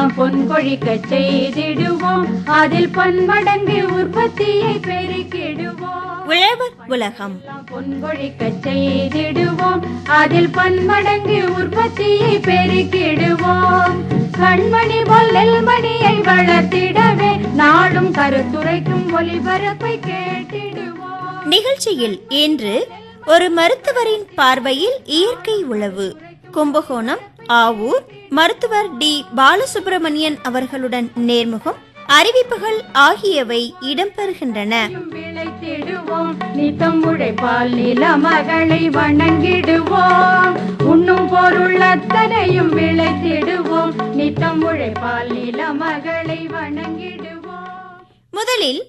எல்லாம் பொன் கொழிக்க செய்திடுவோம். அதில் பன்மடங்கு உற்பத்தியை பெருக்கிடுவோம். உழவர் உலகம். எல்லாம் பொன் கொழிக்க செய்திடுவோம். அதில் பன்மடங்கு உற்பத்தியை பெருக்கிடுவோம். கண்மணி போல் நெல்மணியை வளர்த்திடவே நாடும் கருத்துரைக்கும் ஒளிபரப்பை கேட்டிடுவோம். நிகழ்ச்சியில் இன்று ஒரு மருத்துவரின் பார்வையில் இயற்கை உழவு கும்பகோணம் ஆவூர் மருத்துவர் டி. பாலசுப்பிரமணியன் அவர்களுடன் நேர்முகம் அறிவிப்புகள் ஆகியவை இடம்பெறுகின்றன. நித்தம் உழைப்பால் நில மகளை வணங்கிடுவோம். உண்ணும் பொருள் அத்தனையும் விளைத்திடுவோம் நித்தம் உழைப்பால் நில மகளை வணங்கிடுவோம். முதலில்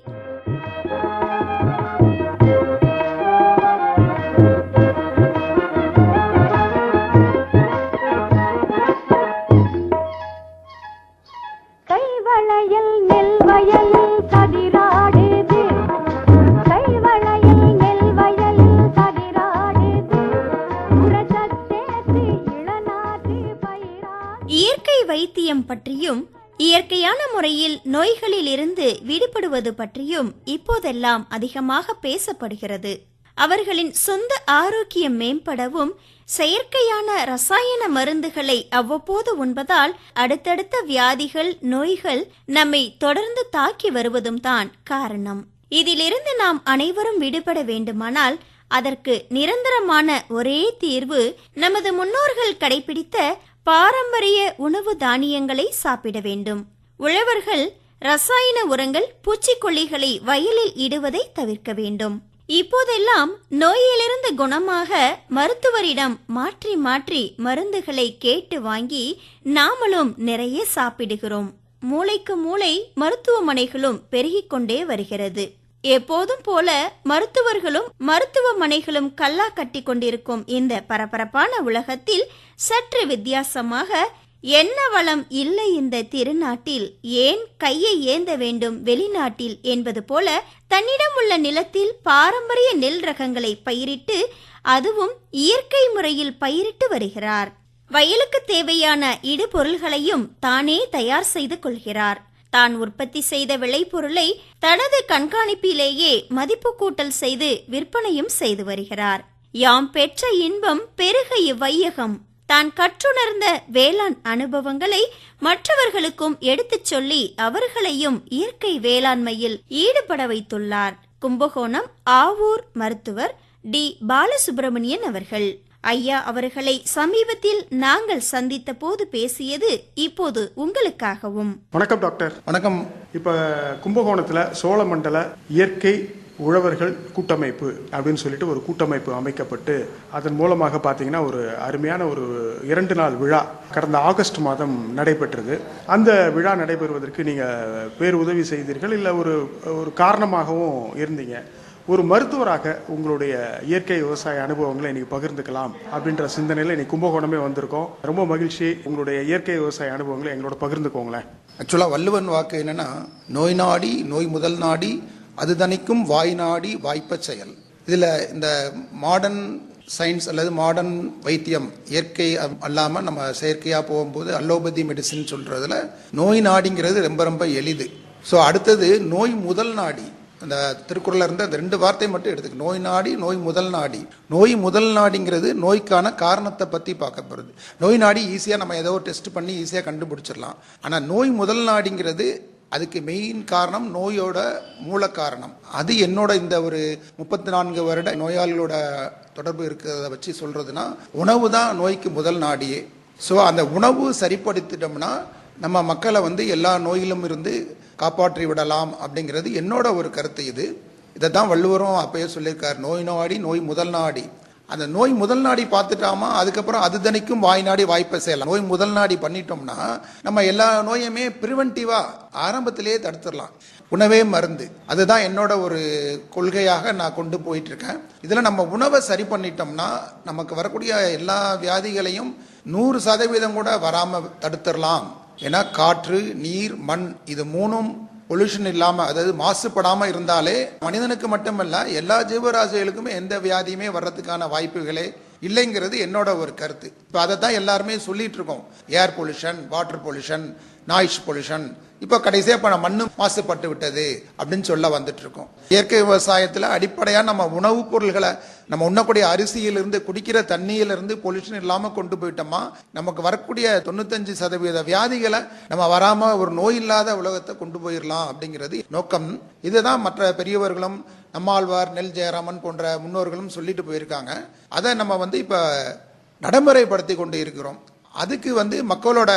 இயற்கை வைத்தியம் பற்றியும் இயற்கையான முறையில் நோய்களில் இருந்து விடுபடுவது பற்றியும் இப்போதெல்லாம் அதிகமாக பேசப்படுகிறது. அவர்களின் சொந்த ஆரோக்கியம் மேம்படவும் செயற்கையான ரசாயன மருந்துகளை அவ்வப்போது உண்பதால் அடுத்தடுத்த வியாதிகள் நோய்கள் நம்மை தொடர்ந்து தாக்கி வருவதும் தான் காரணம். இதிலிருந்து நாம் அனைவரும் விடுபட வேண்டுமானால் அதற்கு நிரந்தரமான ஒரே தீர்வு நமது முன்னோர்கள் கடைபிடித்த பாரம்பரிய உணவு தானியங்களை சாப்பிட வேண்டும். உழவர்கள் ரசாயன உரங்கள் பூச்சிக்கொல்லிகளை வயலில் இடுவதை தவிர்க்க வேண்டும். இப்போதெல்லாம் நோயிலிருந்து குணமாக மருத்துவரிடம் மாற்றி மாற்றி மருந்துகளை கேட்டு வாங்கி நாமளும் நிறைய சாப்பிடுகிறோம். மூளைக்கு மூளை மருத்துவமனைகளும் பெருகிக்கொண்டே வருகிறது. எப்போதும் போல மருத்துவர்களும் மருத்துவமனைகளும் கல்லா கட்டி கொண்டிருக்கும் இந்த பரபரப்பான உலகத்தில் சற்று வித்தியாசமாக என்ன வளம் இல்லை இந்த திருநாட்டில்? ஏன் கையை ஏந்த வேண்டும் வெளிநாட்டில் என்பது போல தன்னிடம் உள்ள நிலத்தில் பாரம்பரிய நெல் ரகங்களை பயிரிட்டு அதுவும் இயற்கை முறையில் பயிரிட்டு வருகிறார். வயலுக்கு தேவையான இடுபொருள்களையும் தானே தயார் செய்து கொள்கிறார். தான் உற்பத்தி செய்த விளைபொருளை தனது கண்காணிப்பிலேயே மதிப்பு கூட்டல் செய்து விற்பனையும் செய்து வருகிறார். யாம் பெற்ற இன்பம் பெருக இவ்வையகம். தான் கற்றுணர்ந்த வேளாண் அனுபவங்களை மற்றவர்களுக்கும் எடுத்துச் சொல்லி அவர்களையும் இயற்கை வேளாண்மையில் ஈடுபட வைத்துள்ளார். கும்பகோணம் ஆவூர் மருத்துவர் டி. பாலசுப்பிரமணியன் அவர்கள். ஐயா அவர்களை சமீபத்தில் நாங்கள் சந்தித்த போது பேசியது இப்போது உங்களுக்காகவும். வணக்கம் டாக்டர். வணக்கம். இப்போ கும்பகோணத்தில் சோழமண்டல இயற்கை உழவர்கள் கூட்டமைப்பு அப்படின்னு சொல்லிட்டு ஒரு கூட்டமைப்பு அமைக்கப்பட்டு அதன் மூலமாக பார்த்தீங்கன்னா ஒரு அருமையான ஒரு இரண்டு நாள் விழா கடந்த ஆகஸ்ட் மாதம் நடைபெற்றது. அந்த விழா நடைபெறுவதற்கு நீங்கள் பேருதவி செய்தீர்கள் இல்லை ஒரு ஒரு காரணமாகவும் இருந்தீங்க? ஒரு மருத்துவராக உங்களுடைய இயற்கை விவசாய அனுபவங்களை இன்னைக்கு பகிர்ந்துக்கலாம் அப்படின்ற சிந்தனையில் இன்னைக்கு கும்பகோணமே வந்திருக்கோம். ரொம்ப மகிழ்ச்சி உங்களுடைய இயற்கை விவசாய அனுபவங்களை எங்களோட பகிர்ந்துக்கோங்களேன். ஆக்சுவலாக வள்ளுவன் வாக்கு என்னென்னா நோய் நாடி நோய் முதல் நாடி அது தனிக்கும் வாய் நாடி வாய்ப்ப செயல். இதில் இந்த மாடர்ன் சயின்ஸ் அல்லது மாடர்ன் வைத்தியம் இயற்கை அல்லாமல் நம்ம செயற்கையாக போகும்போது அலோபதி மெடிசின் சொல்கிறதுல நோய் நாடிங்கிறது ரொம்ப ரொம்ப எளிது. ஸோ அடுத்தது நோய் முதல் நாடி. அந்த திருக்குறளில் இருந்த அந்த ரெண்டு வார்த்தை மட்டும் எடுத்துக்க. நோய் நாடி நோய் முதல் நாடி. நோய் முதல் நாடிங்கிறது நோய்க்கான காரணத்தை பற்றி பார்க்கப்படுது நோய் நாடி ஈஸியாக நம்ம ஏதோ டெஸ்ட் பண்ணி ஈஸியாக கண்டுபிடிச்சிடலாம். ஆனால் நோய் முதல் நாடிங்கிறது அதுக்கு மெயின் காரணம் நோயோட மூல காரணம். அது என்னோட இந்த ஒரு முப்பத்தி நான்கு வருட நோயாளிகளோட தொடர்பு இருக்கிறத வச்சு சொல்றதுன்னா உணவு தான் நோய்க்கு முதல் நாடியே. ஸோ அந்த உணவு சரிப்படுத்திட்டோம்னா நம்ம மக்களை வந்து எல்லா நோயிலும் இருந்து காப்பாற்றி விடலாம் அப்படிங்கிறது என்னோட ஒரு கருத்து இது. இதை தான் வள்ளுவரும் அப்பயே சொல்லியிருக்கார் நோய் நாடி நோய் முதல் நாடி. அந்த நோய் முதல் நாடி பார்த்துட்டாமா அதுக்கப்புறம் அது தனிக்கும் வாய் நாடி வாய்ப்பை செய்யலாம். நோய் முதல் நாடி பண்ணிட்டோம்னா நம்ம எல்லா நோயுமே ப்ரிவென்டிவா ஆரம்பத்திலேயே தடுத்துடலாம். உணவே மருந்து. அதுதான் என்னோட ஒரு கொள்கையாக நான் கொண்டு போயிட்டு இருக்கேன் இதில் நம்ம உணவை சரி பண்ணிட்டோம்னா நமக்கு வரக்கூடிய எல்லா வியாதிகளையும் நூறு சதவீதம் கூட வராமல் தடுத்துடலாம். ஏன்னா காற்று நீர் மண் இது மூணும் பொல்யூஷன் இல்லாமல் அதாவது மாசுபடாமல் இருந்தாலே மனிதனுக்கு மட்டுமல்ல எல்லா ஜீவராசிகளுக்குமே எந்த வியாதியுமே வர்றதுக்கான வாய்ப்புகளே இல்லைங்கிறது என்னோட ஒரு கருத்து. இப்போ அதை தான் எல்லாருமே சொல்லிட்டு இருக்கோம். Air pollution water pollution noise pollution. இப்போ கடைசியாக இப்போ நம்ம மண்ணு மாசுபட்டு விட்டது அப்படின்னு சொல்ல வந்துட்டு இருக்கோம் இயற்கை விவசாயத்தில் அடிப்படையாக நம்ம உணவுப் பொருள்களை நம்ம உண்ணக்கூடிய அரிசியிலிருந்து குடிக்கிற தண்ணியிலிருந்து பொல்யூஷன் இல்லாமல் கொண்டு போயிட்டோமா நமக்கு வரக்கூடிய தொண்ணூத்தஞ்சு சதவீத வியாதிகளை நம்ம வராமல் ஒரு நோய் இல்லாத உலகத்தை கொண்டு போயிடலாம் அப்படிங்கிறது நோக்கம். இதுதான் மற்ற பெரியவர்களும் நம்மாழ்வார் நெல் ஜெயராமன் போன்ற முன்னோர்களும் சொல்லிட்டு போயிருக்காங்க. அதை நம்ம வந்து இப்போ நடைமுறைப்படுத்தி கொண்டு இருக்கிறோம். அதுக்கு வந்து மக்களோட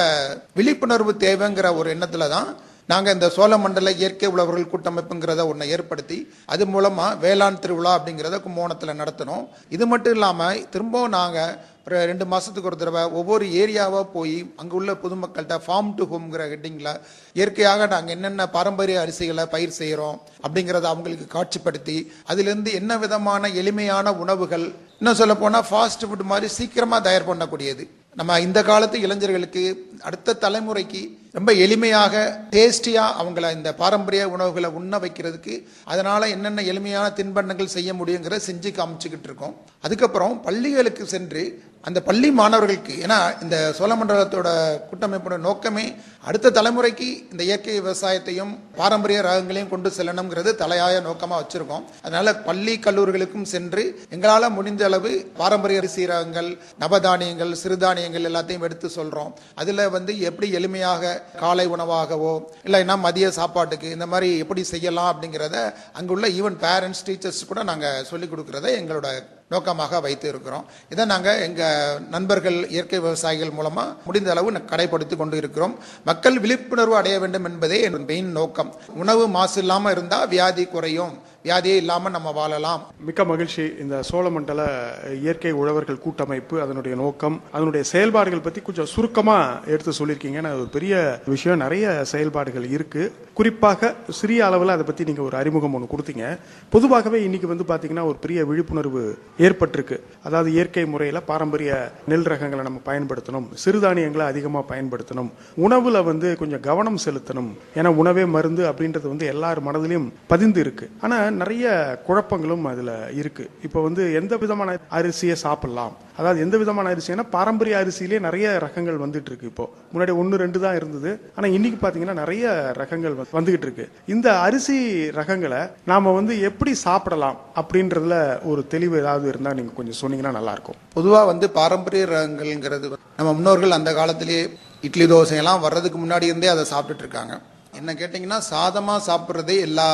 விழிப்புணர்வு தேவைங்கிற ஒரு எண்ணத்துல தான் நாங்கள் இந்த சோழமண்டல இயற்கை உழவர்கள் கூட்டமைப்புங்கிறத ஒன்றை ஏற்படுத்தி அது மூலமாக வேளாண் திருவிழா அப்படிங்கிறத கும்போணத்தில் நடத்தினோம். இது மட்டும் இல்லாமல் திரும்பவும் நாங்கள் ஒரு ரெண்டு மாதத்துக்கு ஒரு தடவை ஒவ்வொரு ஏரியாவாக போய் அங்கே உள்ள பொதுமக்கள்கிட்ட ஃபார்ம் டு ஹோம்ங்கிற ஹெட்டிங்கில் இயற்கையாக நாங்கள் என்னென்ன பாரம்பரிய அரிசிகளை பயிர் செய்கிறோம் அப்படிங்கிறத அவங்களுக்கு காட்சிப்படுத்தி அதிலிருந்து என்ன விதமான எளிமையான உணவுகள் இன்னும் சொல்ல போனா ஃபாஸ்ட் ஃபுட் மாதிரி சீக்கிரமாக தயார் பண்ணக்கூடியது. நம்ம இந்த காலத்து இளைஞர்களுக்கு அடுத்த தலைமுறைக்கு ரொம்ப எளிமையாக டேஸ்டியாக அவங்கள இந்த பாரம்பரிய உணவுகளை உண்ண வைக்கிறதுக்கு அதனால் என்னென்ன எளிமையான தின்பண்டங்கள் செய்ய முடியுங்கிற செஞ்சு காமிச்சுக்கிட்டு இருக்கோம். அதுக்கப்புறம் பள்ளிகளுக்கு சென்று அந்த பள்ளி மாணவர்களுக்கு ஏன்னா இந்த சோழமண்டலத்தோட கூட்டமைப்போட நோக்கமே அடுத்த தலைமுறைக்கு இந்த இயற்கை விவசாயத்தையும் பாரம்பரிய ரகங்களையும் கொண்டு செல்லணுங்கிறது தலையாய நோக்கமாக வச்சிருக்கோம். அதனால பள்ளி கல்லூரிகளுக்கும் சென்று எங்களால் முடிந்த அளவு பாரம்பரிய அரிசி ரகங்கள் நவதானியங்கள் சிறுதானியங்கள் எல்லாத்தையும் எடுத்து சொல்கிறோம் அதில் வந்து எப்படி எளிமையாக காலை உணவாகவோ இல்லைன்னா மதிய சாப்பாட்டுக்கு இந்த மாதிரி எப்படி செய்யலாம் அப்படிங்கிறத அங்குள்ள ஈவன் பேரண்ட்ஸ் டீச்சர்ஸ் கூட நாங்கள் சொல்லிக் கொடுக்குறத எங்களோட நோக்கமாக வைத்து இருக்கிறோம். இதை நாங்கள் எங்கள் நண்பர்கள் இயற்கை விவசாயிகள் மூலமாக முடிந்த அளவு ந- கடைப்படுத்தி கொண்டு இருக்கிறோம். மக்கள் விழிப்புணர்வு அடைய வேண்டும் என்பதே என் மெயின் நோக்கம். உணவு மாசு இல்லாமல் இருந்தால் வியாதி குறையும். வியாதியே இல்லாமல் நம்ம வாழலாம். மிக்க மகிழ்ச்சி இந்த சோழமண்டல இயற்கை உழவர்கள் கூட்டமைப்பு அதனுடைய நோக்கம் அதனுடைய செயல்பாடுகள் பத்தி கொஞ்சம் சுருக்கமா எடுத்து சொல்லியிருக்கீங்க. ஏன்னா ஒரு பெரிய விஷயம். நிறைய செயல்பாடுகள் இருக்கு. குறிப்பாக சிறிய அளவில் அதை பத்தி நீங்க ஒரு அறிமுகம் ஒன்று கொடுத்தீங்க. பொதுவாகவே இன்னைக்கு வந்து பாத்தீங்கன்னா ஒரு பெரிய விழிப்புணர்வு ஏற்பட்டிருக்கு. அதாவது இயற்கை முறையில் பாரம்பரிய நெல் ரகங்களை நம்ம பயன்படுத்தணும். சிறுதானியங்களை அதிகமாக பயன்படுத்தணும். உணவுல வந்து கொஞ்சம் கவனம் செலுத்தணும். ஏன்னா உணவே மருந்து அப்படின்றது வந்து எல்லார் மனதிலையும் பதிந்து இருக்கு. ஆனா நிறைய குழப்பங்களும் அதில் இருக்குது இப்போ வந்து எந்த விதமான அரிசியை சாப்பிட்லாம்? அதாவது எந்த விதமான அரிசினா பாரம்பரிய அரிசியிலே நிறைய ரகங்கள் வந்துட்டு இருக்கு இப்போ. முன்னாடி ஒன்று ரெண்டு தான் இருந்தது. ஆனால் இன்னைக்கு பார்த்தீங்கன்னா நிறைய ரகங்கள் வந்துகிட்டு இருக்கு. இந்த அரிசி ரகங்களை நாம வந்து எப்படி சாப்பிடலாம் அப்படின்றதுல ஒரு தெளிவு ஏதாவது இருந்தால் நீங்கள் கொஞ்சம் சொன்னீங்கன்னா நல்லாயிருக்கும். பொதுவாக வந்து பாரம்பரிய ரகங்கள்ங்கிறது நம்ம முன்னோர்கள் அந்த காலத்திலேயே இட்லி தோசையெல்லாம் வர்றதுக்கு முன்னாடி இருந்தே அதை சாப்பிட்டுட்டு இருக்காங்க. என்ன கேட்டிங்கன்னா சாதமாக சாப்பிட்றதே எல்லா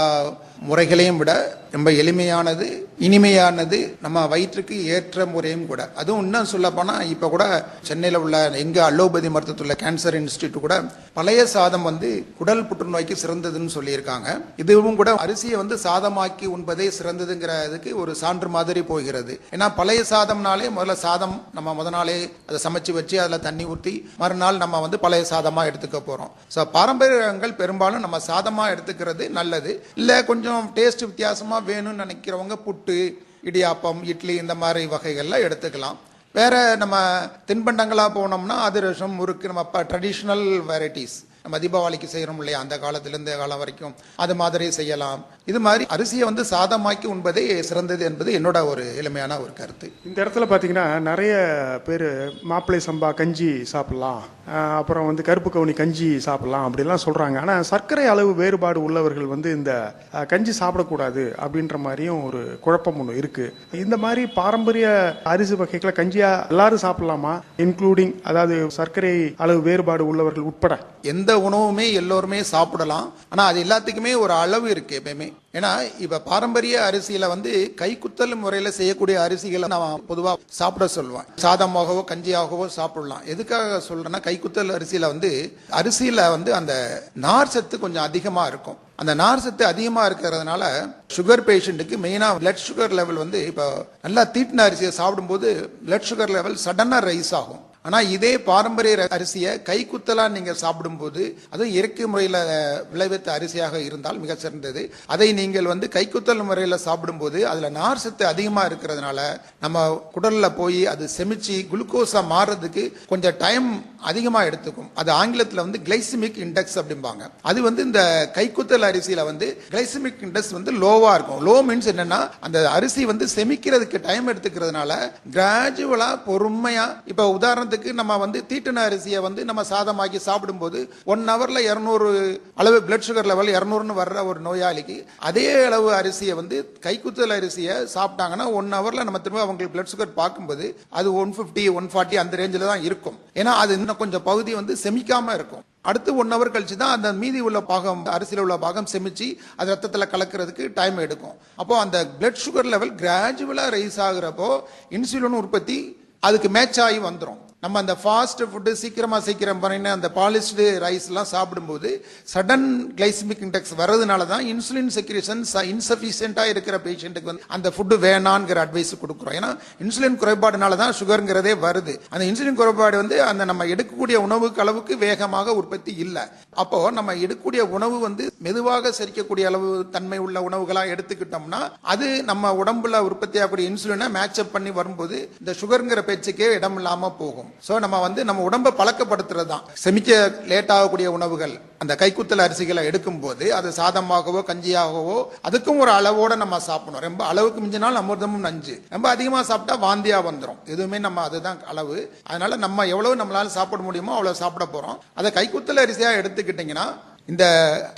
முறைகளையும் விட ரொம்ப எளிமையானது இனிமையானது நம்ம வயிற்றுக்கு ஏற்ற முறையும் கூட. அதுவும் இன்னும் சொல்ல இப்போ கூட சென்னையில் உள்ள எங்கே அலோபதி மருத்துவத்துல கேன்சர் இன்ஸ்டியூட் கூட பழைய சாதம் வந்து குடல் புற்றுநோய்க்கு சிறந்ததுன்னு சொல்லியிருக்காங்க. இதுவும் கூட அரிசியை வந்து சாதமாக்கி உண்பதே சிறந்ததுங்கிறதுக்கு ஒரு சான்று மாதிரி போகிறது. ஏன்னா பழைய சாதம்னாலே முதல்ல சாதம் நம்ம முத நாளே அதை சமைச்சு வச்சு அதில் தண்ணி ஊற்றி மறுநாள் நம்ம வந்து பழைய சாதமாக எடுத்துக்க போகிறோம் ஸோ பாரம்பரியங்கள் பெரும்பாலும் நம்ம சாதமாக எடுத்துக்கிறது நல்லது. இல்லை கொஞ்சம் டேஸ்ட் வித்தியாசமாக வேணும்னு நினைக்கிறவங்க புட்டு இடியாப்பம் இட்லி இந்த மாதிரி வகைகள்லாம் எடுத்துக்கலாம். வேற நம்ம தின்பண்டங்களாக போனோம்னா அதிரசம் முறுக்கு நம்ம இப்போ ட்ரெடிஷ்னல் வெரைட்டிஸ் நம்ம தீபாவளிக்கு செய்கிறோம் இல்லையா அந்த காலத்திலேருந்து காலம் வரைக்கும் அது மாதிரி செய்யலாம். இது மாதிரி அரிசியை வந்து சாதமாக்கி உண்பதே சிறந்தது என்பது என்னோட ஒரு எளிமையான ஒரு கருத்து. இந்த இடத்துல பார்த்தீங்கன்னா நிறைய பேர் மாப்பிள்ளை சம்பா கஞ்சி சாப்பிட்லாம். அப்புறம் வந்து கருப்பு கவுனி கஞ்சி சாப்பிடலாம் அப்படிலாம் சொல்கிறாங்க ஆனால் சர்க்கரை அளவு வேறுபாடு உள்ளவர்கள் வந்து இந்த கஞ்சி சாப்பிடக்கூடாது அப்படின்ற மாதிரியும் ஒரு குழப்பம் ஒன்று இருக்குது இந்த மாதிரி பாரம்பரிய அரிசி வகைகளை கஞ்சியாக எல்லாரும் சாப்பிடலாமா? இன்க்ளூடிங் அதாவது சர்க்கரை அளவு வேறுபாடு உள்ளவர்கள் உட்பட. எந்த உணவுமே எல்லோருமே சாப்பிடலாம். ஆனால் அது எல்லாத்துக்குமே ஒரு அளவு இருக்குது எப்பயுமே. ஏன்னா இப்போ பாரம்பரிய அரிசியில் வந்து கைக்குத்தல் முறையில் செய்யக்கூடிய அரிசிகளை நான் பொதுவாக சாப்பிட சொல்லுவேன் சாதமாகவோ கஞ்சியாகவோ சாப்பிடலாம். எதுக்காக சொல்கிறேன்னா கைக்குத்தல் அரிசியில் வந்து அரிசியில் வந்து அந்த நார் சத்து கொஞ்சம் அதிகமாக இருக்கும். அந்த நார் சத்து அதிகமாக இருக்கிறதுனால சுகர் பேஷண்ட்டுக்கு மெயினாக பிளட் சுகர் லெவல் வந்து இப்போ நல்லா தீட்டின அரிசியை சாப்பிடும்போது பிளட் சுகர் லெவல் சடனாக ரைஸ் ஆகும். ஆனால் இதே பாரம்பரிய அரிசியை கைக்குத்தலாக நீங்கள் சாப்பிடும்போது அதுவும் இயற்கை முறையில் விளைவித்த அரிசியாக இருந்தால் மிக சிறந்தது. அதை நீங்கள் வந்து கைக்குத்தல் முறையில் சாப்பிடும்போது அதில் நார் சத்து அதிகமாக இருக்கிறதுனால நம்ம குடலில் போய் அது செமிச்சு குளுக்கோஸாக மாறுறதுக்கு கொஞ்சம் டைம் அதிகமாக எடுத்துக்கும். அது ஆங்கிலத்தில் வந்து கிளைசிமிக் இண்டெக்ஸ் அப்படிம்பாங்க. அது வந்து இந்த கைக்குத்தல் அரிசியில் வந்து கிளைசிமிக் இண்டெக்ஸ் வந்து லோவாக இருக்கும். லோ மீன்ஸ் என்னன்னா அந்த அரிசி வந்து செமிக்கிறதுக்கு டைம் எடுத்துக்கிறதுனால கிராஜுவலாக பொறுமையாக இப்போ உதாரணத்துக்கு நம்ம வந்து தீட்டின அரிசியை வந்து நம்ம சாதமாக்கி சாப்பிடும்போது ஒன் ஹவரில் இரநூறு அளவு பிளட் சுகர் லெவல் இரநூறுன்னு வர்ற ஒரு நோயாளிக்கு அதே அளவு அரிசியை வந்து கைக்குத்தல் அரிசியை சாப்பிட்டாங்கன்னா ஒன் ஹவரில் நம்ம திரும்ப அவங்களுக்கு பிளட் சுகர் பார்க்கும்போது அது ஒன் ஃபிஃப்டி ஒன் ஃபார்ட்டி அந்த ரேஞ்சில் தான் இருக்கும். ஏன்னா அது இன்னும் கொஞ்சம் பகுதி வந்து செமிக்காம இருக்கும். அடுத்து ஒன் ஹவர் கழிச்சு தான் அந்த மீதி உள்ள பாகம் அரிசியில் உள்ள பாகம் செமிச்சு அது ரத்தத்தில் கலக்கிறதுக்கு டைம் எடுக்கும். அப்போ அந்த பிளட் சுகர் லெவல் கிராஜுவலாக ரைஸ் ஆகுறப்போ இன்சுலின் உற்பத்தி அதுக்கு மேட்ச் ஆகி வந்துடும் நம்ம அந்த ஃபாஸ்ட் ஃபுட்டு சீக்கிரமாக சீக்கிரம் பண்ணின அந்த பாலிஷ்டு ரைஸ்லாம் சாப்பிடும்போது சடன் கிளைசிமிக் இண்டெக்ஸ் வர்றதுனால தான் இன்சுலின் செக்ரேஷன் இன்சஃபிஷியண்ட்டாக இருக்கிற பேஷண்ட்டுக்கு வந்து அந்த ஃபுட்டு வேணாங்கிற அட்வைஸ் கொடுக்குறோம். ஏன்னா இன்சுலின் குறைபாடுனால தான் சுகருங்கிறதே வருது. அந்த இன்சுலின் குறைபாடு வந்து அந்த நம்ம எடுக்கக்கூடிய உணவுக்கு அளவுக்கு வேகமாக உற்பத்தி இல்லை. அப்போ நம்ம எடுக்கக்கூடிய உணவு வந்து மெதுவாக செரிக்கக்கூடிய அளவு தன்மை உள்ள உணவுகளாக எடுத்துக்கிட்டோம்னா அது நம்ம உடம்புல உற்பத்தியாகக்கூடிய இன்சுலினை மேட்சப் பண்ணி வரும்போது இந்த சுகருங்கிற பேச்சுக்கே இடம் இல்லாமல் போகும். ஸோ நம்ம வந்து நம்ம உடம்பை பழக்கப்படுத்துறது தான் செமிக்க லேட் ஆகக்கூடிய உணவுகள் அந்த கைக்குத்தல் அரிசிகளை எடுக்கும்போது அது சாதமாகவோ கஞ்சியாகவோ அதுக்கும் ஒரு அளவோட நம்ம சாப்பிடணும். ரொம்ப அளவுக்கு மிஞ்சினால் அமிர்தமும் நஞ்சு. ரொம்ப அதிகமாக சாப்பிட்டா வாந்தியாக வந்துடும் எதுவுமே நம்ம அதுதான் அளவு. அதனால நம்ம எவ்வளவு நம்மளால சாப்பிட முடியுமோ அவ்வளோ சாப்பிட போகிறோம் அதை கைக்குத்தல் அரிசியாக எடுத்துக்கிட்டிங்கன்னா இந்த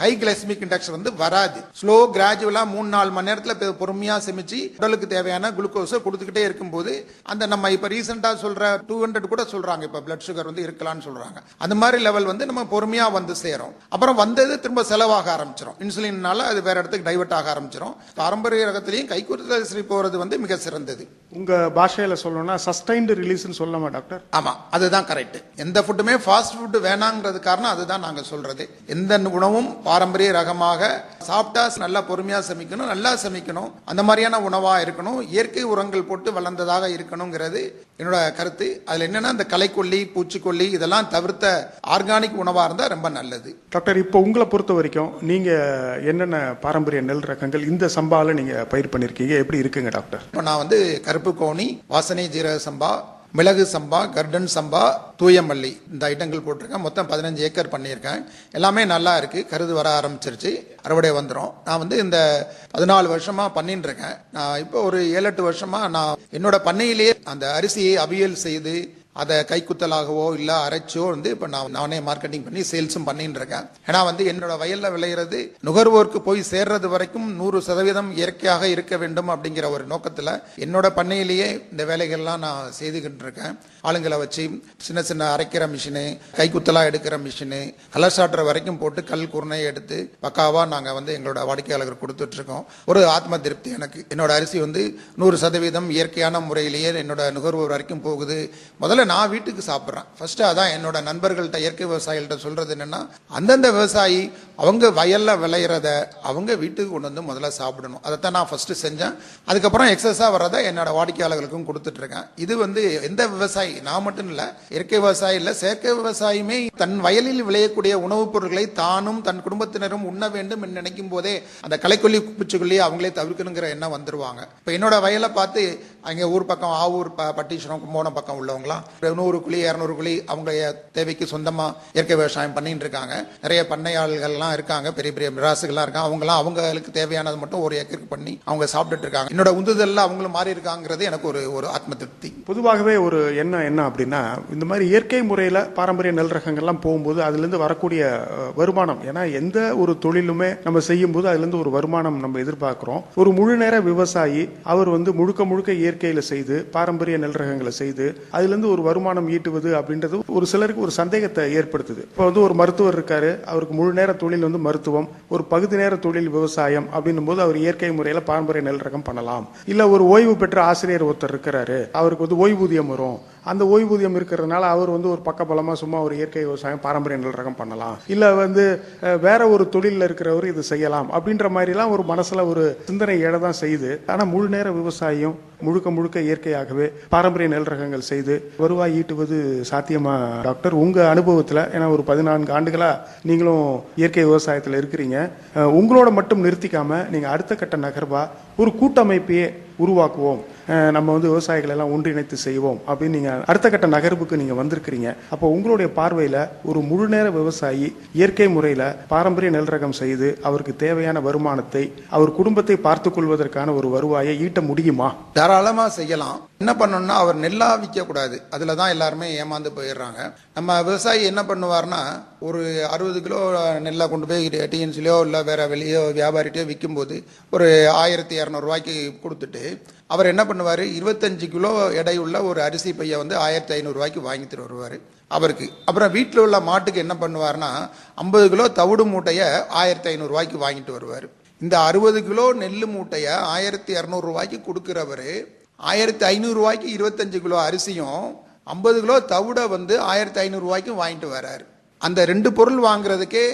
ஹை கிளைசமிக் இண்டெக்ஸ் வந்து வராது. ஸ்லோ கிராஜுவலா மூணு நாலு மணி நேரத்துல பொறுமையா செமிச்சு உடலுக்கு தேவையான குளுக்கோஸை கொடுத்துக்கிட்டே இருக்கும்போது அந்த நம்ம இப்ப ரீசெண்டா சொல்ற டூ ஹண்ட்ரட் கூட சொல்றாங்க. இப்ப பிளட் சுகர் வந்து இருக்கலாம்னு சொல்றாங்க. அந்த மாதிரி லெவல் வந்து நம்ம பொறுமையா வந்து சேரும். அப்புறம் வந்தது திரும்ப செலவாக ஆரம்பிச்சிடும் இன்சுலின்னால அது வேற இடத்துக்கு டைவர்ட் ஆக ஆரம்பிச்சிடும் பாரம்பரிய ரகத்திலையும் கைக்குத்தல் போறது வந்து மிக சிறந்தது. உங்க பாஷையில சொல்லணும்னா சஸ்டைன்டு ரிலீஸ்னு சொல்லலாமா டாக்டர் ஆமா அதுதான் கரெக்ட் எந்த ஃபுட்டுமே ஃபாஸ்ட் ஃபுட் வேணாங்கிறது காரணம் அதுதான் நாங்க சொல்றது. எந்த உணவும் பாரம்பரிய ரகமாக சாப்பிட்டா நல்லா பொறுமையா சமைக்கணும் நல்லா சமைக்கணும். அந்த மாதிரியான உணவா இருக்கணும். இயற்கை உரங்கள் போட்டு வளர்ந்ததாக இருக்கணுங்கிறது என்னோட கருத்து. அதுல என்னன்னா இந்த களைக்கொல்லி பூச்சிக்கொல்லி இதெல்லாம் தவிர்த்த ஆர்கானிக் உணவா இருந்தா ரொம்ப நல்லது. டாக்டர் இப்போ உங்களை பொறுத்த வரைக்கும் நீங்க என்னென்ன பாரம்பரிய நெல் ரகங்கள் இந்த சம்பால நீங்க பயிர் பண்ணிருக்கீங்க? எப்படி இருக்குங்க டாக்டர்? இப்போ நான் வந்து கருப்பு கோணி வாசனை ஜீரக சம்பா மிளகு சம்பா கர்டன் சம்பா தூயமல்லி இந்த ஐட்டங்கள் போட்டிருக்கேன். மொத்தம் பதினஞ்சு ஏக்கர் பண்ணியிருக்கேன். எல்லாமே நல்லா இருக்குது கருது வர ஆரம்பிச்சிருச்சு. அறுவடை வந்துடும் நான் வந்து இந்த பதினாலு வருஷமாக பண்ணிட்டு இருக்கேன் நான் இப்போ ஒரு ஏழு எட்டு வருஷமாக நான் என்னோட பண்ணையிலேயே அந்த அரிசியை அவியல் செய்து அதை கைக்குத்தலாகவோ இல்லை அரைச்சோ வந்து இப்போ நான் நானே மார்க்கெட்டிங் பண்ணி சேல்ஸும் பண்ணிட்டு இருக்கேன். ஏன்னா வந்து என்னோட வயலில் விளையிறது நுகர்வோருக்கு போய் சேர்றது வரைக்கும் நூறு சதவீதம் இயற்கையாக இருக்க வேண்டும் அப்படிங்கிற ஒரு நோக்கத்தில் என்னோட பண்ணையிலேயே இந்த வேலைகள்லாம் நான் செய்துக்கிட்டு இருக்கேன். ஆளுங்களை வச்சு சின்ன சின்ன அரைக்கிற மிஷினு கைக்குத்தலாக எடுக்கிற மிஷினு கலர் சாட்டுற வரைக்கும் போட்டு கல் குருணையை எடுத்து பக்காவாக நாங்கள் வந்து எங்களோட வாடிக்கையாளர்கள் கொடுத்துட்ருக்கோம் ஒரு ஆத்ம திருப்தி எனக்கு. என்னோட அரிசி வந்து நூறு சதவீதம் இயற்கையான முறையிலேயே என்னோட நுகர்வோர் வரைக்கும் போகுது. முதல்ல நான் வீட்டுக்கு சாப்பிட்றேன். ஃபஸ்ட்டு அதான் என்னோட நண்பர்கள்ட்ட இயற்கை விவசாயிகள்கிட்ட சொல்கிறது என்னென்னா அந்தந்த விவசாயி அவங்க வயலில் விளையிறத அவங்க வீட்டுக்கு கொண்டு வந்து முதல்ல சாப்பிடணும். அதைத்தான் நான் ஃபஸ்ட்டு செஞ்சேன். அதுக்கப்புறம் எக்ஸஸாக வர்றதை என்னோட வாடிக்கையாளர்களுக்கும் கொடுத்துட்ருக்கேன். இது வந்து எந்த விவசாயி நான் மட்டும் இல்லை இயற்கை விவசாயி இல்லை செயற்கை விவசாயமே தன் வயலில் விளையக்கூடிய உணவுப் பொருட்களை தானும் தன் குடும்பத்தினரும் உண்ண வேண்டும் என்று நினைக்கும் போதே அந்த களைக்கொல்லி பூச்சிக்கொல்லி அவங்களே தவிர்க்கணுங்கிற எண்ணம் வந்துருவாங்க. இப்போ என்னோட வயலை பார்த்து அங்கே ஊர் பக்கம் ஆவூர் ப பட்டீஸ்வரம் கும்போணம் பக்கம் உள்ளவங்களாம் நூறு குழி இரநூறு குழி அவங்க தேவைக்கு சொந்தமாக இயற்கை விவசாயம் பண்ணிட்டு இருக்காங்க. நிறைய பண்ணையாளர்கள்லாம் இருக்காங்க பெரிய பெரிய மிராசுகள்லாம் இருக்காங்க. அவங்களாம் அவங்களுக்கு தேவையானது மட்டும் ஒரு ஏக்கருக்கு பண்ணி அவங்க சாப்பிட்டுட்டு இருக்காங்க. என்னோட உந்துதல்ல அவங்களும் மாறி இருக்காங்கிறது எனக்கு ஒரு ஒரு ஆத்ம திருப்தி. பொதுவாகவே ஒரு எண்ணம் என்ன அப்படின்னா இந்த மாதிரி இயற்கை முறையில் பாரம்பரிய நெல் ரகங்கள்லாம் போகும்போது அதுலேருந்து வரக்கூடிய வருமானம். ஏன்னா எந்த ஒரு தொழிலுமே நம்ம செய்யும்போது அதுலேருந்து ஒரு வருமானம் நம்ம எதிர்பார்க்குறோம். ஒரு முழு நேர விவசாயி அவர் வந்து முழுக்க முழுக்க இயற்கையில் செய்து பாரம்பரிய நெல் ரகங்களை செய்து அதுலேருந்து ஒரு வருமானம் ஈட்டுவது அப்படின்றது ஒரு சிலருக்கு ஒரு சந்தேகத்தை ஏற்படுத்துது. இப்போ வந்து ஒரு மருத்துவர் இருக்காரு அவருக்கு முழு நேர தொழில் வந்து மருத்துவம் ஒரு பகுதி நேர தொழில் விவசாயம் அப்படின்னும் போது அவர் இயற்கை முறையில் பாரம்பரிய நெல் ரகம் பண்ணலாம். இல்லை ஒரு ஓய்வு பெற்ற ஆசிரியர் ஒருத்தர் இருக்கிறாரு அவருக்கு வந்து ஓய்வூதியம் வரும் அந்த ஓய்வூதியம் இருக்கிறதுனால அவர் வந்து ஒரு பக்கபலமாக சும்மா ஒரு இயற்கை விவசாயம் பாரம்பரிய நெல் ரகம் பண்ணலாம். இல்லை வந்து வேற ஒரு தொழிலில் இருக்கிறவர் இது செய்யலாம் அப்படின்ற மாதிரிலாம் ஒரு மனசில் ஒரு சிந்தனை எழதான் செய்யுது. ஆனால் முழு நேர விவசாயம் முழுக்க முழுக்க இயற்கையாகவே பாரம்பரிய நெல் ரகங்கள் செய்து வருவாய் ஈட்டுவது சாத்தியமா டாக்டர்? உங்க அனுபவத்தில் ஏன்னா ஒரு பதினான்கு ஆண்டுகளா நீங்களும் இயற்கை விவசாயத்தில் இருக்கிறீங்க. உங்களோட மட்டும் நிறுத்திக்காம நீங்க அடுத்த கட்ட நகர்வா ஒரு கூட்டமைப்பையே உருவாக்குவோம். நம்ம வந்து விவசாயிகள் எல்லாம் ஒன்றிணைத்து செய்வோம். அப்படின்னு நீங்க அடுத்த கட்ட நகர்வுக்கு நீங்க வந்திருக்கிறீங்க. அப்போ உங்களுடைய பார்வையில ஒரு முழு நேர விவசாயி இயற்கை முறையில பாரம்பரிய நெல் ரகம் செய்து அவருக்கு தேவையான வருமானத்தை அவர் குடும்பத்தை பார்த்துக் கொள்வதற்கான ஒரு வருவாயை ஈட்ட முடியுமா? தாராளமா செய்யலாம். என்ன பண்ணணும்னா அவர் நெல்லா விற்கக்கூடாது. அதில் தான் எல்லாருமே ஏமாந்து போயிடுறாங்க. நம்ம விவசாயி என்ன பண்ணுவார்னா ஒரு அறுபது கிலோ நெல்லை கொண்டு போய் டிஎன்சிலையோ இல்லை வேறு வெளியோ வியாபாரிட்டையோ விற்கும்போது ஒரு ஆயிரத்தி இரநூறுவாய்க்கு கொடுத்துட்டு அவர் என்ன பண்ணுவார்? இருபத்தஞ்சு கிலோ எடையுள்ள ஒரு அரிசி பையை வந்து ஆயிரத்தி ஐநூறுரூவாய்க்கு வாங்கிட்டு வருவார் அவருக்கு. அப்புறம் வீட்டில் உள்ள மாட்டுக்கு என்ன பண்ணுவார்னா ஐம்பது கிலோ தவிடு மூட்டையை ஆயிரத்தி ஐநூறுரூவாய்க்கு வாங்கிட்டு வருவார். இந்த அறுபது கிலோ நெல் மூட்டையை ஆயிரத்தி இரநூறுவாய்க்கு கொடுக்குறவர் ஆயிரத்தி ஐநூறுரூவாய்க்கு இருபத்தஞ்சு கிலோ அரிசியும் ஐம்பது கிலோ தவிடை வந்து ஆயிரத்தி ஐநூறுரூவாய்க்கும் வாங்கிட்டு வராரு. அந்த ரெண்டு பொருள் வாங்குறதுக்கே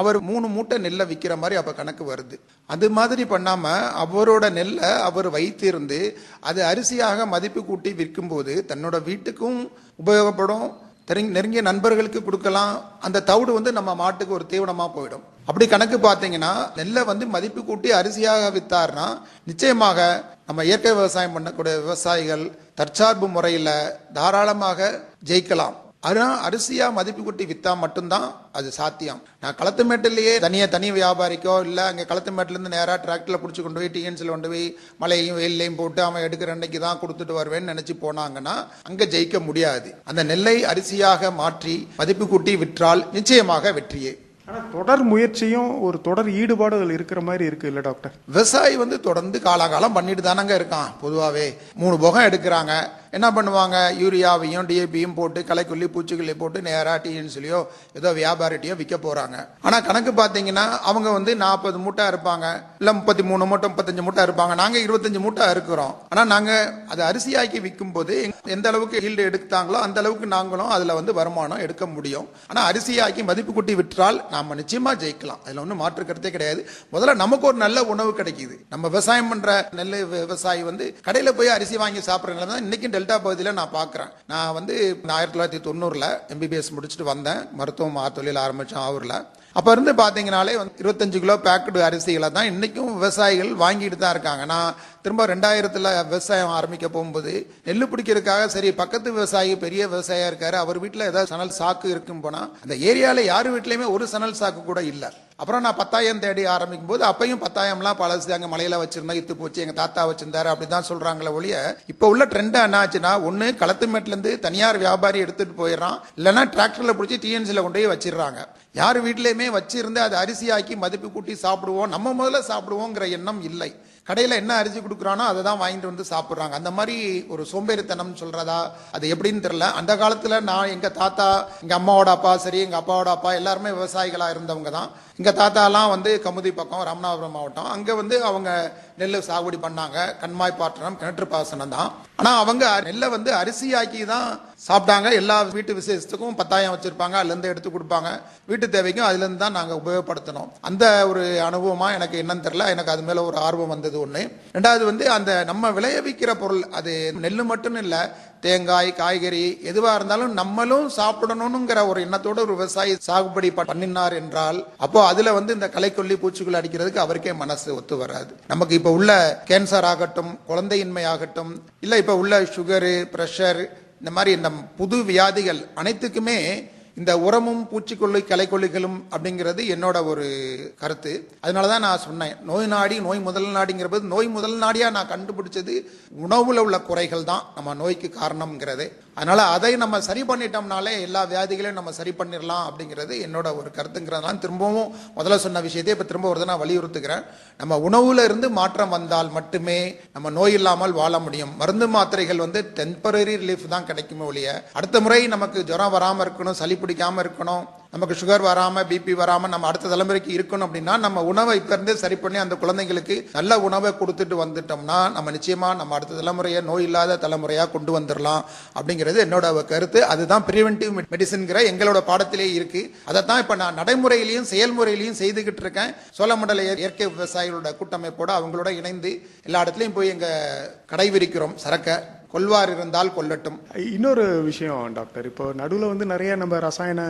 அவர் மூணு மூட்டை நெல்லை விற்கிற மாதிரி அப்போ கணக்கு வருது. அது மாதிரி பண்ணாமல் அவரோட நெல்லை அவர் வைத்திருந்து அது அரிசியாக மதிப்பு கூட்டி விற்கும்போது தன்னோட வீட்டுக்கும் உபயோகப்படும். நெருங்கிய நண்பர்களுக்கு கொடுக்கலாம். அந்த தவிடு வந்து நம்ம மாட்டுக்கு ஒரு தீவனமாக போயிடும். அப்படி கணக்கு பார்த்தீங்கன்னா நெல்லை வந்து மதிப்பு கூட்டி அரிசியாக வித்தார்னா நிச்சயமாக நம்ம இயற்கை விவசாயம் பண்ணக்கூடிய விவசாயிகள் தற்சார்பு முறையில் தாராளமாக ஜெயிக்கலாம். ஆனால் அரிசியா மதிப்பு கூட்டி வித்தா மட்டும்தான் அது சாத்தியம். நான் களத்துமேட்டிலேயே தனியாக தனி வியாபாரிக்கோ இல்லை அங்கே களத்துமேட்டிலேருந்து நேராக டிராக்டரில் பிடிச்சி கொண்டு போய் டிஎன்சியில் கொண்டு போய் மழையும் வெயிலையும் போட்டு அவன் எடுக்கிற அன்னைக்கு தான் கொடுத்துட்டு வருவேன்னு நினச்சி போனாங்கன்னா அங்கே ஜெயிக்க முடியாது. அந்த நெல்லை அரிசியாக மாற்றி மதிப்பு கூட்டி விற்றால் நிச்சயமாக வெற்றியே. ஆனால் தொடர் முயற்சியும் ஒரு தொடர் ஈடுபாடுகள் இருக்கிற மாதிரி இருக்கு இல்லை டாக்டர்? விவசாயி வந்து தொடர்ந்து காலாகாலம் பண்ணிட்டு தானங்க இருக்கான். பொதுவாகவே மூணு போகம் எடுக்கிறாங்க. என்ன பண்ணுவாங்க? யூரியாவையும் டிஏபியும் போட்டு களைக்கொல்லி பூச்சிக்கொல்லி போட்டு நேராக டிஎன்சிலையோ ஏதோ வியாபாரிட்டையோ விற்க போகிறாங்க ஆனால் கணக்கு பார்த்தீங்கன்னா அவங்க வந்து நாற்பது மூட்டை இருப்பாங்க இல்லை முப்பத்தி மூணு மூட்டை முப்பத்தஞ்சு மூட்டை இருப்பாங்க நாங்கள் இருபத்தஞ்சு மூட்டை இருக்கிறோம் ஆனால் நாங்கள் அதை அரிசியாக்கி விற்கும் போது எந்த அளவுக்கு ஈல்டு எடுத்தாங்களோ அந்த அளவுக்கு நாங்களும் அதில் வந்து வருமானம் எடுக்க முடியும். ஆனால் அரிசியாக்கி மதிப்பு கூட்டி விற்றால் நாம் நிச்சயமாக ஜெயிக்கலாம். அதில் ஒன்றும் மாற்று கருத்தே கிடையாது. முதல்ல நமக்கு ஒரு நல்ல உணவு கிடைக்குது. நம்ம விவசாயம் பண்ணுற நெல் விவசாயி வந்து கடையில் போய் அரிசி வாங்கி சாப்பிட்ற நிலைமை தான் இன்னைக்கு டெல்டா பகுதியில் நான் பார்க்குறேன் நான் வந்து ஆயிரத்தி தொள்ளாயிரத்தி தொண்ணூறில் எம்பிபிஎஸ் முடிச்சுட்டு வந்தேன். மருத்துவம் தொழில் ஆரம்பித்தேன் ஆவூரில். அப்போ இருந்து பார்த்தீங்கனாலே வந்து இருபத்தஞ்சு கிலோ பேக்கடு அரிசிகளை தான் இன்றைக்கும் விவசாயிகள் வாங்கிட்டு தான் இருக்காங்க. நான் திரும்ப ரெண்டாயிரத்தில் விவசாயம் ஆரம்பிக்க போகும்போது நெல் பிடிக்கிறதுக்காக சரி பக்கத்து விவசாயி பெரிய விவசாயியா இருக்காரு அவர் வீட்டில் ஏதாவது சணல் சாக்கு இருக்கும் போனால் அந்த ஏரியாவில் யார் வீட்லையுமே ஒரு சணல் சாக்கு கூட இல்லை. அப்புறம் நான் பத்தாயிரம் தேடி ஆரம்பிக்கும் போது அப்பையும் பத்தாயிரம்லாம் பழசு அங்கே மலையில வச்சிருந்தா இத்து போச்சு எங்கள் தாத்தா வச்சிருந்தாரு அப்படி தான் சொல்கிறாங்களே ஒழிய இப்போ உள்ள ட்ரெண்ட் என்ன ஆச்சுன்னா ஒன்று களத்துமேட்லேருந்து தனியார் வியாபாரி எடுத்துகிட்டு போயிடுறான் இல்லைனா டிராக்டரில் பிடிச்சி டிஎன்சியில் கொண்டு போய் வச்சிடுறாங்க. யார் வீட்லையுமே வச்சிருந்து அதை அரிசியாக்கி மதிப்பு கூட்டி சாப்பிடுவோம் நம்ம முதல்ல சாப்பிடுவோங்கிற எண்ணம் இல்லை. கடையில் என்ன அரிசி கொடுக்குறானோ அதை தான் வாங்கிட்டு வந்து சாப்பிட்றாங்க. அந்த மாதிரி ஒரு சோம்பேறித்தனம் சொல்கிறதா அது எப்படின்னு தெரில அந்த காலத்தில் நான் எங்கள் தாத்தா எங்கள் அம்மாவோட அப்பா சரி எங்கள் அப்பாவோட அப்பா எல்லாருமே விவசாயிகளாக இருந்தவங்க தான். எங்கள் தாத்தாலாம் வந்து கமுதி பக்கம் ராமநாதபுரம் மாவட்டம். அங்கே வந்து அவங்க நெல் சாகுபடி பண்ணாங்க. கண்மாய் பாட்டனம் கிணற்று பாசனம் தான். ஆனால் அவங்க நெல்லை வந்து அரிசியாக்கி தான் சாப்பிட்டாங்க. எல்லா வீட்டு விசேஷத்துக்கும் பத்தாயம் வச்சுருப்பாங்க. அதுலேருந்து எடுத்து கொடுப்பாங்க. வீட்டு தேவைக்கும் அதுலேருந்து தான் நாங்கள் உபயோகப்படுத்தினோம் அந்த ஒரு அனுபவமாக எனக்கு என்னன்னு தெரில எனக்கு அது மேலே ஒரு ஆர்வம் வந்தது ஒன்று ரெண்டாவது வந்து அந்த நம்ம விளைவிக்கிற பொருள் அது நெல் மட்டும் இல்லை தேங்காய் காய்கறி எதுவாக இருந்தாலும் நம்மளும் சாப்பிடணுங்கிற ஒரு எண்ணத்தோடு ஒரு விவசாயி சாகுபடி பண்ணினார் என்றால் அப்போ அதுல வந்து இந்த களைக்கொல்லி பூச்சிகள் அடிக்கிறதுக்கு அவருக்கே மனசு ஒத்து வராது. நமக்கு இப்போ உள்ள கேன்சர் ஆகட்டும் குழந்தையின்மை ஆகட்டும் இல்லை இப்போ உள்ள சுகரு ப்ரெஷர் இந்த மாதிரி இந்த புது வியாதிகள் அனைத்துக்குமே இந்த உரமும் பூச்சிக்கொல்லி கலைக்கொல்லிகளும் அப்படிங்கிறது என்னோட ஒரு கருத்து. அதனால தான் நான் சொன்னேன் நோய் நாடி நோய் முதல் நாடிங்கிற போது நோய் முதல் நாடியாக நான் கண்டுபிடிச்சது உணவுல உள்ள குறைகள் தான் நம்ம நோய்க்கு காரணம்ங்கிறது. அதனால அதை நம்ம சரி பண்ணிட்டோம்னாலே எல்லா வியாதிகளையும் நம்ம சரி பண்ணிடலாம் அப்படிங்கிறது என்னோட ஒரு கருத்துங்கிறதுனால திரும்பவும் முதல்ல சொன்ன விஷயத்தை இப்போ திரும்ப ஒரு நான் வலியுறுத்துக்கிறேன் நம்ம உணவுல இருந்து மாற்றம் வந்தால் மட்டுமே நம்ம நோய் இல்லாமல் வாழ முடியும். மருந்து மாத்திரைகள் வந்து டெம்பரரி ரிலீஃப் தான் கிடைக்குமே ஒழிய அடுத்த முறை நமக்கு ஜுரம் வராமல் இருக்கணும் சளி பிடிக்காம இருக்கணும் நமக்கு சுகர் வராமல் பிபி வராமல் நம்ம அடுத்த தலைமுறைக்கு இருக்கணும் அப்படின்னா நம்ம உணவை இப்போ இருந்தே சரி பண்ணி அந்த குழந்தைங்களுக்கு நல்ல உணவை கொடுத்துட்டு வந்துட்டோம்னா நம்ம நிச்சயமாக நம்ம அடுத்த தலைமுறையை நோய் இல்லாத தலைமுறையாக கொண்டு வந்துடலாம் அப்படிங்கிறது என்னோட கருத்து. அதுதான் ப்ரிவென்டிவ் மெடிசன்கிற எங்களோட பாடத்திலே அதை தான் இப்போ நான் நடைமுறையிலையும் செயல்முறையிலையும் செய்துக்கிட்டு இருக்கேன். சோழமண்டல இயற்கை விவசாயிகளோட கூட்டமைப்போடு அவங்களோட இணைந்து எல்லா இடத்துலையும் போய் எங்கள் கடை விரிக்கிறோம் கொல்வார் இருந்தால் கொல்லட்டும் இன்னொரு விஷயம் டாக்டர். இப்போ நடுவில் வந்து நிறைய நம்ம ரசாயன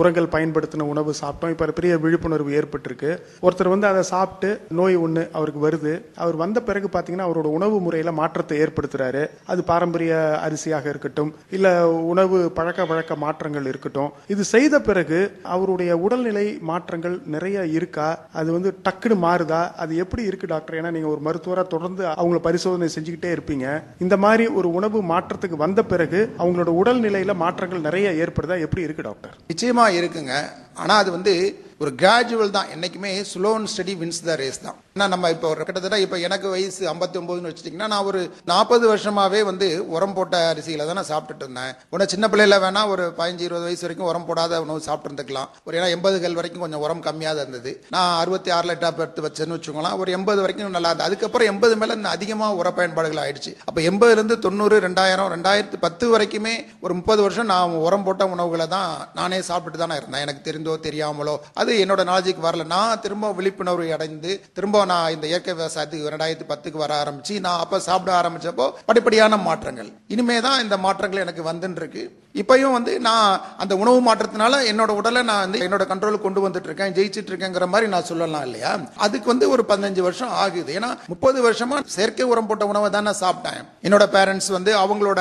உரங்கள் பயன்படுத்தின உணவு சாப்பிட்டோம். இப்போ பெரிய விழிப்புணர்வு ஏற்பட்டிருக்கு. ஒருத்தர் வந்து அதை சாப்பிட்டு நோய் ஒன்று அவருக்கு வருது. அவர் வந்த பிறகு பார்த்தீங்கன்னா அவரோட உணவு முறையில் மாற்றத்தை ஏற்படுத்துறாரு. அது பாரம்பரிய அரிசியாக இருக்கட்டும் இல்லை உணவு பழக்க வழக்க மாற்றங்கள் இருக்கட்டும். இது செய்த பிறகு அவருடைய உடல்நிலை மாற்றங்கள் நிறைய இருக்கா? அது வந்து டக்குன்னு மாறுதா? அது எப்படி இருக்கு டாக்டர்? ஏன்னா நீங்கள் ஒரு மருத்துவராக தொடர்ந்து அவங்கள பரிசோதனை செஞ்சுக்கிட்டே இருப்பீங்க. இந்த மாதிரி ஒரு உணவு மாற்றத்துக்கு வந்த பிறகு அவங்களோட உடல்நிலையில மாற்றங்கள் நிறைய ஏற்படுதா? எப்படி இருக்கு டாக்டர்? நிச்சயமா இருக்குங்க. ஆனா அது வந்து ஒரு கிராஜுவல் தான். என்னைக்குமே slow and steady wins the race தான். ஏன்னா நம்ம இப்போ ஒரு கிட்டத்தட்ட இப்போ எனக்கு வயசு ஐம்பத்தி ஒன்பதுன்னு வச்சுட்டிங்கன்னா நான் ஒரு நாற்பது வருஷமாகவே வந்து உரம் போட்ட அரிசியில் தான் நான் சாப்பிட்டுட்டு இருந்தேன். உடனே சின்ன பிள்ளையில வேணால் ஒரு பதினஞ்சு இருபது வயசு வரைக்கும் உரம் போடாத உணவு சாப்பிட்டுருந்துக்கலாம். ஒரு ஏன்னா எண்பதுகள் வரைக்கும் கொஞ்சம் உரம் கம்மியாக தான் இருந்தது. நான் அறுபத்தி ஆறு லிட்டர் எடுத்து வச்சேன்னு வச்சுக்கோங்களேன். ஒரு எண்பது வரைக்கும் நல்லா இருந்தது. அதுக்கப்புறம் எண்பது மேலே இன்னும் அதிகமாக உர பயன்பாடுகள் ஆயிடுச்சு. அப்போ எண்பதுலேருந்து தொண்ணூறு ரெண்டாயிரம் ரெண்டாயிரத்து பத்து வரைக்குமே ஒரு முப்பது வருஷம் நான் உரம் போட்ட உணவுகளை தான் நானே சாப்பிட்டுட்டு தானே இருந்தேன். எனக்கு தெரிந்தோ தெரியாமலோ. அது என்னோட நாலேஜுக்கு வரல. நான் திரும்ப விழிப்புணர்வு அடைந்து திரும்ப நான் இந்த இயற்கை விவசாயத்துக்கு ரெண்டாயிரத்தி பத்துக்கு வர ஆரம்பிச்சு நான் அப்போ சாப்பிட ஆரம்பிச்சப்போ படிப்படியான மாற்றங்கள். இனிமே தான் இந்த மாற்றங்கள் எனக்கு வந்துன்னு இருக்கு. இப்பயும் வந்து நான் அந்த உணவு மாற்றத்தினால என்னோட உடலை நான் வந்து என்னோட கண்ட்ரோலுக்கு கொண்டு வந்துட்டு இருக்கேன் ஜெயிச்சிட்டு இருக்கேங்கிற மாதிரி நான் சொல்லலாம் இல்லையா? அதுக்கு வந்து ஒரு பதினஞ்சு வருஷம் ஆகுது. ஏன்னா முப்பது வருஷமா செயற்கை உரம் போட்ட உணவை தான் நான் சாப்பிட்டேன். என்னோட பேரண்ட்ஸ் வந்து அவங்களோட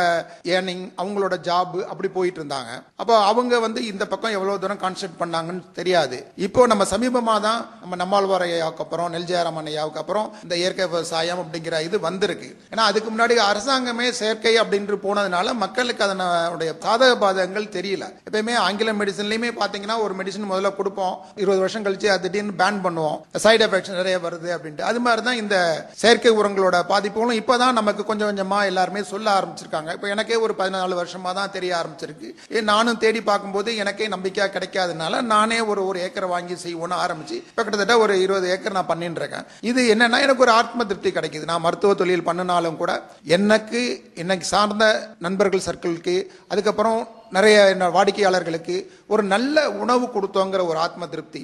ஏர்னிங் அவங்களோட ஜாப் அப்படி போயிட்டு இருந்தாங்க. அப்போ அவங்க வந்து இந்த பக்கம் எவ்வளவு தூரம் கான்சென்ட் பண்ணாங்கன்னு தெரியாது. இப்போ நம்ம சமீபமாக தான் நம்ம நம்மாழ்வார் ஐயாவுக்கு அப்புறம் நெல்ஜாராமன் ஐயாவுக்கு அப்புறம் இந்த இயற்கை விவசாயம் அப்படிங்கிற இது வந்திருக்கு. ஏன்னா அதுக்கு முன்னாடி அரசாங்கமே செயற்கை அப்படின்ட்டு போனதுனால மக்களுக்கு அதனுடைய சாதக பாதகங்கள் தெரியல. எப்பயுமே ஆங்கில மெடிசன்லயுமே பாத்தீங்கன்னா ஒரு மெடிசன் முதல்ல கொடுப்போம். இருபது வருஷம் கழிச்சு அது திடீர்னு பேன் பண்ணுவோம். சைடு எஃபெக்ட்ஸ் நிறைய வருது அப்படின்ட்டு. அது மாதிரி தான் இந்த செயற்கை உரங்களோட பாதிப்புகளும் இப்போதான் நமக்கு கொஞ்சம் கொஞ்சமா எல்லாருமே சொல்ல ஆரம்பிச்சிருக்காங்க. இப்போ எனக்கே ஒரு பதினாலு வருஷமா தான் தெரிய ஆரம்பிச்சிருக்கு. நானும் தேடி பார்க்கும்போது எனக்கே நம்பிக்கையா கிடைக்காதனால நானே ஒரு ஒரு ஏக்கர் வாங்கி செய்வோம்னு ஆரம்பிச்சு இப்போ கிட்டத்தட்ட ஒரு இருபது ஏக்கர் நான் பண்ணிட்டு இருக்கேன். இது என்னன்னா எனக்கு ஒரு ஆத்ம திருப்தி கிடைக்குது. நான் மருத்துவ தொழில் பண்ணினாலும் கூட எனக்கு இன்னைக்கு சார்ந்த நண்பர்கள் சர்க்கிளுக்கு அதுக்கப்புறம் நிறைய என்ன வாடிக்கையாளர்களுக்கு ஒரு நல்ல உணவு கொடுத்தோங்கிற ஒரு ஆத்ம திருப்தி.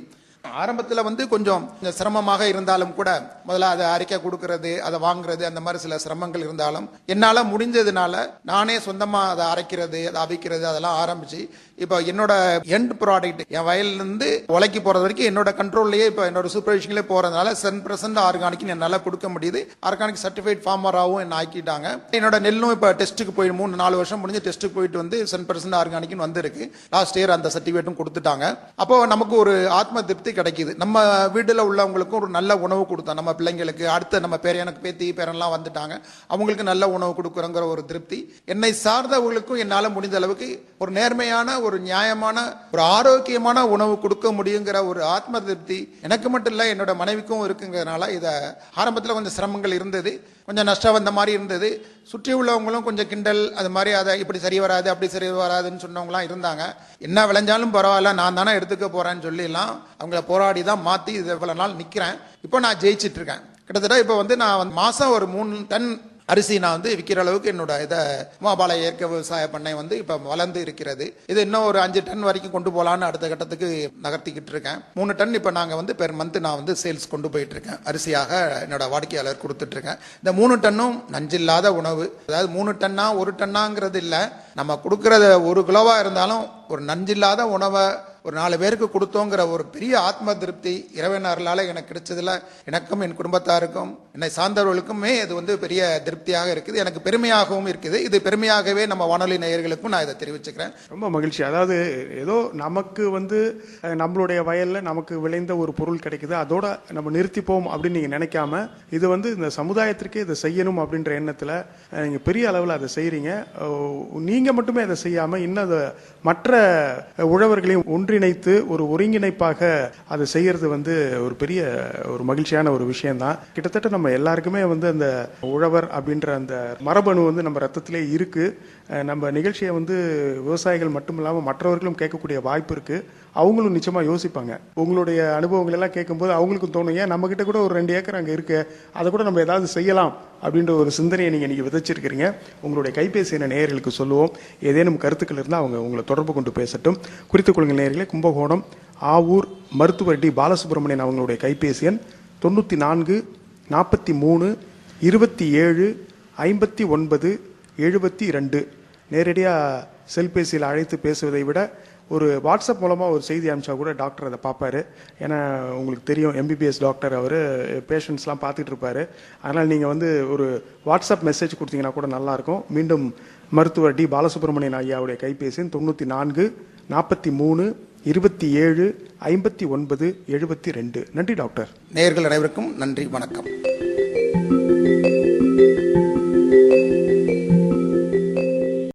ஆரம்பத்தில் வந்து கொஞ்சம் சிரமமாக இருந்தாலும் கூட முதல்ல அதை அறிக்கை கொடுக்கறது அதை வாங்குறது அந்த மாதிரி சில சிரமங்கள் இருந்தாலும் என்னால் முடிஞ்சதுனால நானே சொந்தமாக அதை அரைக்கிறது அதை அவிக்கிறது அதெல்லாம் ஆரம்பிச்சு இப்போ என்னோட எண்ட் ப்ராடக்ட் என் வயல்லேருந்து உலைக்கு போகிறது வரைக்கும் என்னோட கண்ட்ரோல்லையே இப்போ என்னோட சூப்பர்விஷன்லேயே போகிறதுனால சென் பர்சன்ட் ஆர்கானிக் என்னால் கொடுக்க முடியுது. ஆர்கானிக் சர்டிஃபைட் ஃபார்மராகவும் என்ன ஆக்கிட்டாங்க. என்னோட நெல்லும் இப்போ டெஸ்ட்டுக்கு போய் மூணு நாலு வருஷம் முடிஞ்சு டெஸ்ட்டுக்கு போயிட்டு வந்து சென் பர்சன்ட் ஆர்கானிக்னு வந்திருக்கு. லாஸ்ட் இயர் அந்த சர்டிஃபிகேட்டும் கொடுத்துட்டாங்க. அப்போ நமக்கு ஒரு ஆத்ம திருப்தி கிடைக்கிது. நம்ம வீட்டில் உள்ளவங்களுக்கும் ஒரு நல்ல உணவு கொடுத்தோம். நம்ம பிள்ளைங்களுக்கு அடுத்த நம்ம பேர் எனக்கு பேத்தி பேரெல்லாம் வந்துட்டாங்க. அவங்களுக்கு நல்ல உணவு கொடுக்குறோங்கிற ஒரு திருப்தி. என்னை சார்ந்தவர்களுக்கும் என்னால் முடிந்த அளவுக்கு ஒரு நேர்மையான ஒரு நியாயமான ஒரு ஆரோக்கியமான உணவு கொடுக்க முடியுங்கிற ஒரு ஆத்ம திருப்தி எனக்கு மட்டும் இல்லை என்னோட மனைவிக்கும் இருக்குங்கிறதுனால இதை ஆரம்பத்தில் கொஞ்சம் சிரமங்கள் இருந்தது. கொஞ்சம் நஷ்டம் வந்த மாதிரி இருந்தது. சுற்றி உள்ளவங்களும் கொஞ்சம் கிண்டல் அது மாதிரி அதை இப்படி சரி வராது அப்படி சரி வராதுன்னு சொன்னவங்களாம் இருந்தாங்க. என்ன விளைஞ்சாலும் பரவாயில்ல நான் தானே எடுத்துக்க போகிறேன்னு சொல்லிலாம் அவங்கள போராடி தான் மாற்றி இது இவ்வளோ நாள் நிற்கிறேன் இப்போ நான் ஜெயிச்சிட்ருக்கேன் கிட்டத்தட்ட இப்போ வந்து நான் மாதம் ஒரு மூணு டன் அரிசி நான் வந்து விற்கிற அளவுக்கு என்னோட இதை உமாபாளைய இயற்கை விவசாய பண்ணை வந்து இப்போ வளர்ந்து இருக்கிறது. இது இன்னும் ஒரு அஞ்சு டன் வரைக்கும் கொண்டு போகலான்னு அடுத்த கட்டத்துக்கு நகர்த்திக்கிட்டு இருக்கேன். மூணு டன் இப்போ நாங்கள் வந்து பெர் மந்த் நான் வந்து சேல்ஸ் கொண்டு போயிட்டு இருக்கேன். அரிசியாக என்னோட வாடிக்கையாளர் கொடுத்துட்டு இருக்கேன். இந்த மூணு டன்னும் நஞ்சில்லாத உணவு. அதாவது மூணு டன்னா ஒரு டன்னாங்கிறது இல்லை. நம்ம கொடுக்கறது ஒரு கிலோவாக இருந்தாலும் ஒரு நஞ்சில்லாத உணவை ஒரு நாலு பேருக்கு கொடுத்தோங்கிற ஒரு பெரிய ஆத்ம திருப்தி இறைவன் எனக்கு கிடைச்சதில் எனக்கும் என் குடும்பத்தாருக்கும் என்னை சார்ந்தவர்களுக்குமே இது வந்து பெரிய திருப்தியாக இருக்குது. எனக்கு பெருமையாகவும் இருக்குது. இது பெருமையாகவே நம்ம வானொலி நேயர்களுக்கும் நான் இதை தெரிவிச்சுக்கிறேன். ரொம்ப மகிழ்ச்சி. அதாவது ஏதோ நமக்கு வந்து நம்மளுடைய வயலில் நமக்கு விளைந்த ஒரு பொருள் கிடைக்குது. அதோட நம்ம நிறுத்திப்போம் அப்படின்னு நீங்கள் நினைக்காம இது வந்து இந்த சமுதாயத்திற்கே இதை செய்யணும் அப்படின்ற எண்ணத்தில் நீங்கள் பெரிய அளவில் அதை செய்கிறீங்க நீங்கள் மட்டுமே அதை செய்யாமல் இன்னும் அதை மற்ற உழவர்களையும் ஒன்றிணைத்து ஒரு ஒருங்கிணைப்பாக அதை செய்யறது வந்து ஒரு பெரிய ஒரு மகிழ்ச்சியான ஒரு விஷயம்தான். கிட்டத்தட்ட நம்ம எல்லாருக்குமே வந்து அந்த உழவர் அப்படின்ற அந்த மரபணு வந்து நம்ம ரத்தத்திலே இருக்கு. நம்ம நிகழ்ச்சியை வந்து விவசாயிகள் மட்டும் இல்லாமல் மற்றவர்களும் கேட்கக்கூடிய வாய்ப்பு இருக்குது அவங்களும் நிச்சயமாக யோசிப்பாங்க. உங்களுடைய அனுபவங்கள் எல்லாம் கேட்கும்போது அவங்களுக்கும் தோணும் ஏன் நம்மக்கிட்ட கூட ஒரு ரெண்டு ஏக்கர் அங்கே இருக்கு அதை கூட நம்ம ஏதாவது செய்யலாம் அப்படின்ற ஒரு சிந்தனையை நீங்கள் நீங்கள் விதைச்சிருக்கிறீங்க. உங்களுடைய கைபேசி என நேயர்களுக்கு சொல்லுவோம். ஏதேனும் கருத்துக்கள் இருந்தால் அவங்க உங்களை தொடர்பு கொண்டு பேசட்டும். குறித்து கொள்ளுங்கள் நேயர்களே கும்பகோணம் ஆவூர் மருத்துவர் டி. பாலசுப்ரமணியன் அவங்களுடைய கைபேசி எண் தொண்ணூற்றி நான்கு நாற்பத்தி மூணு இருபத்தி ஏழு ஐம்பத்தி ஒன்பது எழுபத்தி ரெண்டு நேரடியாக செல்பேசியில் அழைத்து பேசுவதை விட ஒரு வாட்ஸ்அப் மூலமாக ஒரு செய்தி அனுப்பிச்சா கூட டாக்டர் அதை பார்ப்பாரு. ஏன்னா உங்களுக்கு தெரியும் எம்பிபிஎஸ் டாக்டர் அவர் பேஷண்ட்ஸ்லாம் பார்த்துட்டு இருப்பாரு. அதனால் நீங்கள் வந்து ஒரு வாட்ஸ்அப் மெசேஜ் கொடுத்தீங்கன்னா கூட நல்லாயிருக்கும். மீண்டும் மருத்துவர் டி. பாலசுப்ரமணியன் ஐயாவுடைய கைபேசி தொண்ணூற்றி நான்கு நாற்பத்தி மூணு இருபத்தி ஏழு ஐம்பத்தி ஒன்பது எழுபத்தி ரெண்டு. நன்றி டாக்டர். நேர்கள் அனைவருக்கும் நன்றி வணக்கம்.